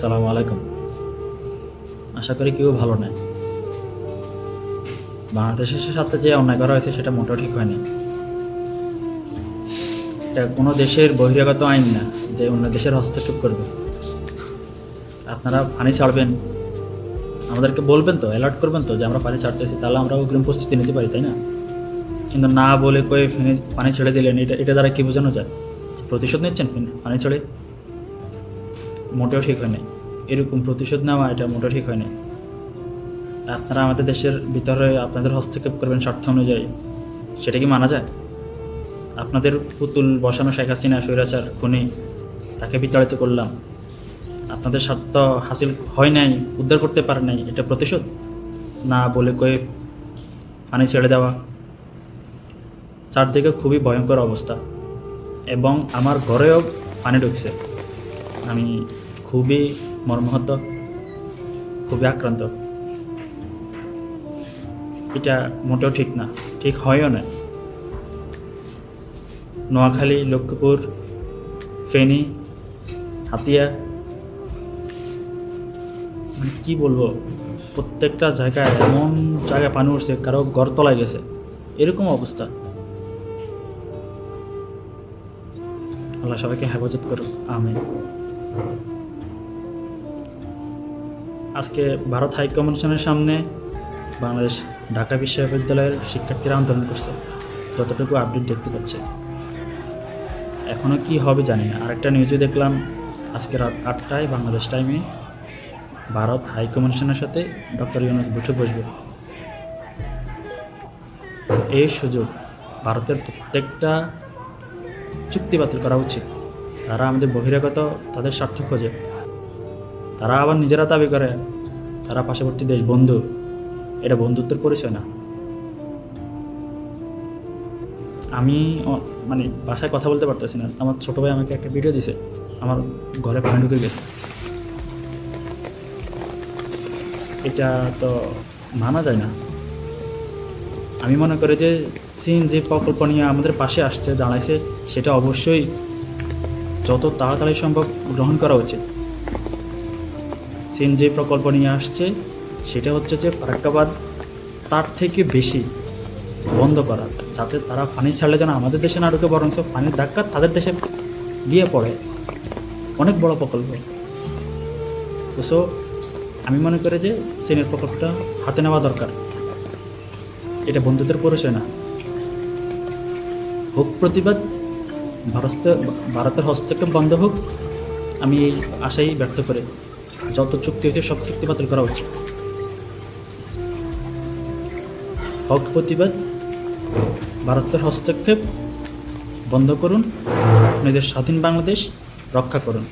সালামু আলাইকুম। আশা করি কেউ ভালো নেই। বাংলাদেশের সাথে যে অন্যায় করা হয়েছে, সেটা মোটেও ঠিক হয়নি। এটা কোনো দেশের বহিরাগত আইন না, যে অন্য দেশের হস্তক্ষেপ করবে। আপনারা পানি ছাড়বেন। আমাদেরকে বলবেন তো অ্যালার্ট করবেন তো, যে আমরা পানি ছাড়তেছি, তাহলে আমরা অগ্রিম প্রস্তুতি নিতে পারি, তাই না? কিন্তু না বলে কয়ে পানি ছেড়ে দিলেন, এটা এটা দ্বারা কী বোঝানো যায়? প্রতিশোধ নিচ্ছেন পানি ছেড়ে মোটেও ঠিক হয় নাই এরকম প্রতিশোধ নেওয়া, এটা মোটেও ঠিক হয় নাই আপনারা আমাদের দেশের ভিতরে আপনাদের হস্তক্ষেপ করবেন স্বার্থ অনুযায়ী। সেটা কি মানা যায়? আপনাদের পুতুল বসানো শেখ হাসিনা, স্বৈরাচার খুনি, তাকে বিতাড়িত করলাম। আপনাদের স্বার্থ হাসিল হয় নাই, উদ্ধার করতে পারে নাই, এটা প্রতিশোধ? না বলে কয়ে পানি ছেড়ে দেওয়া। চারদিকে খুবই ভয়ঙ্কর অবস্থা। এবং আমার ঘরেও পানি ঢুকছে। আমি খুবই মর্মাহত, খুবই আক্রান্ত। এটা মোটেও ঠিক না, ঠিক হয়ও না। নোয়াখালী, লক্ষ্মীপুর, ফেনী, হাতিয়া কি বলব, প্রত্যেকটা জায়গায় এমন জায়গায় পানি উঠছে, কারও গড়তলায় গেছে। এরকম অবস্থা। আল্লাহ সবাইকে হেফাজত করুক আমি আজকে ভারত হাই কমিশনের সামনে বাংলাদেশ ঢাকা বিশ্ববিদ্যালয়ের শিক্ষার্থীরা আন্দোলন করছে। যতটুকু আপডেট দেখতে পাচ্ছে। এখনও কি হবে জানি না। আরেকটা নিউজে দেখলাম, আজকে রাত আটটায় বাংলাদেশ টাইমে ভারত হাই কমিশনের সাথে ডক্টর ইউনুস বসে বসবে। এই সুযোগ ভারতের প্রত্যেকটা চুক্তি বাতিল করা উচিত। তারা আমাদের বহিরাগত তাদের স্বার্থ খোঁজে। তারা আবার নিজেরা দাবি করে, তারা পার্শ্ববর্তী দেশ বন্ধু। এটা বন্ধুত্বের পরিচয় না। আমি মানে বাসায় কথা বলতে পারতেছি না। আমার ছোটো ভাই আমাকে একটা ভিডিও দিছে। আমার ঘরে পানি ঢুকে গেছে। এটা তো মানা যায় না। আমি মনে করি যে চীন যে প্রকল্প নিয়ে আমাদের পাশে আসছে, দাঁড়াইছে, সেটা অবশ্যই যত তাড়াতাড়ি সম্ভব গ্রহণ করা উচিত। যে প্রকল্প নিয়ে আসছে, সেটা হচ্ছে যে ফারাক্কাবাদ তার থেকে বেশি বন্ধ করা, যাতে তারা পানি ছাড়লে যেন আমাদের দেশে না ঢুকে বরং পানির ধাক্কা তাদের দেশে গিয়ে পড়ে। অনেক বড় প্রকল্প। সো, আমি মনে করি যে চীনের প্রকল্পটা হাতে নেওয়া দরকার। এটা বন্ধুত্বের পরিচয় না। হোক প্রতিবাদ, ভারত ভারতের হস্তক্ষেপ বন্ধ হোক, আমি এই আশাই ব্যর্থ করে। যত চুক্তি হয়েছে, সব চুক্তি বাতিল করা উচিত। হক প্রতিবাদ, ভারতের হস্তক্ষেপ বন্ধ করুন, নিজের স্বাধীন বাংলাদেশ রক্ষা করুন।